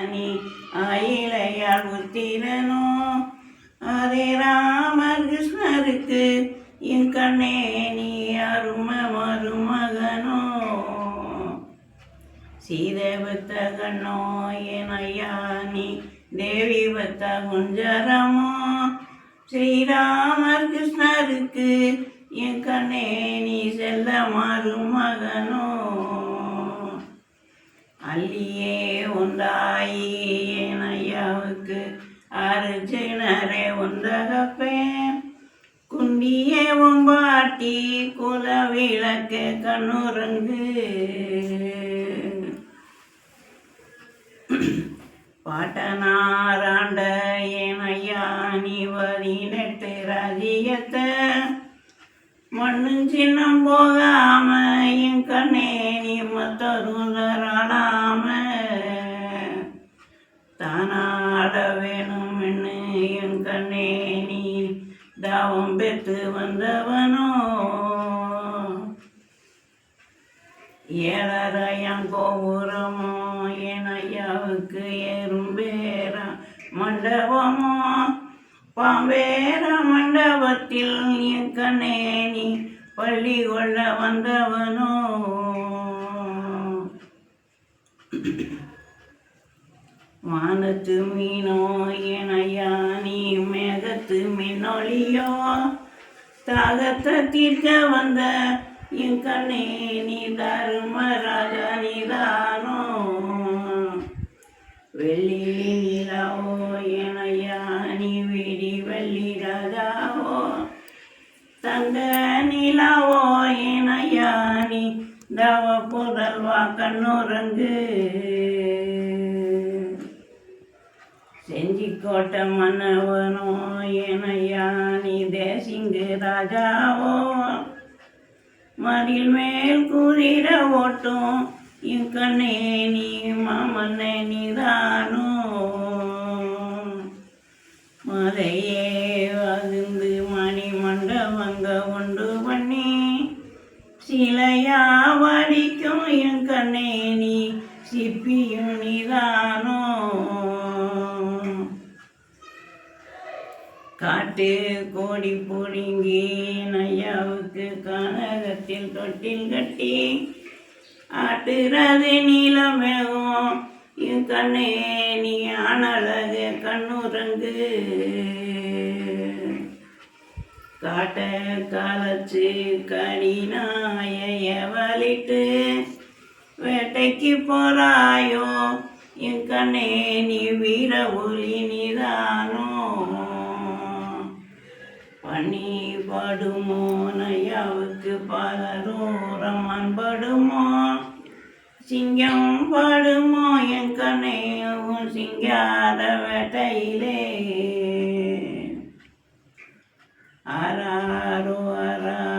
அணி ஆயிலையால் உத்திரனோ அதே ராமர் கிருஷ்ணருக்கு என் கண்ணே நீ அரும மருமகனோ? சீதை கண்ணோ என் ஐயா நீ தேவி பத்த குஞ்சரமோ? ஸ்ரீராமர் கிருஷ்ணருக்கு என் கண்ணே நீ செல்ல மருமகனோ? அல்லியே தாயேன் ஐயாவுக்கு அர்ஜுனரே உந்தகப்பேன். குண்டியே உம்பாட்டி குல விளக்கு கண்ணுரங்கு பாட்டனாராண்ட என் ஐயா நீ பதினெட்டு ராஜ்யத்தை. மண்ணு சின்னம் போகாம என் கண்ணே நீ மத்தருந்தராடாம தாவம் பெற்று வந்தவனோ? ஏழரையாம் கோபுரமோ? என் ஐயாவுக்கு ஏறும் பேரா மண்டபமோ? பாம்பேர மண்டபத்தில் என் கண்ணே நீ பள்ளி கொள்ள வந்தவனோ? வானத்து மீனோ? என் ஐயா நீ மின்னொழியோ தாகத்தை தீர்க்க வந்த என் கண்ணே நீ தருமராஜா நீதானோ வெள்ளி நிலாவோ என் நீ வெடி வெள்ளி ராஜாவோ? தங்க நிலாவோ என் நீ தவ புதல்வா கண்ணுரங்கு. செஞ்சி கோட்ட மன்னவனோ ஏனையா நீ தேசிங்கு ராஜாவோ? மதில் மேல் குதிர ஓட்டும் என் கண்ணே நீ மாமன்னே நீதானோ? மலையே வகுந்து மணி மண்டபங்க ஒன்று பண்ணி சிலையா வடிக்கும் என் கண்ணே நீ சிப்பியும் நீதானோ? காட்டு கோடி புடுங்கி நையாவுக்கு கனகத்தில் தொட்டில் கட்டி. ஆட்டுறது நீலமேகம் என் கண்ணே நீ ஆனழகு கண்ணுரங்கு. காட்ட காலச்சு கடினாய வலிட்டு வேட்டைக்கு போறாயோ? என் கண்ணே நீ வீர ஒளி நிதானோ? பனி படுமோ நையாவுக்கு பல அன்படுமோ சிங்கம் படுமோ? என் கண்ணையும் சிங்காத வேட்டையிலே. அராரோ அரா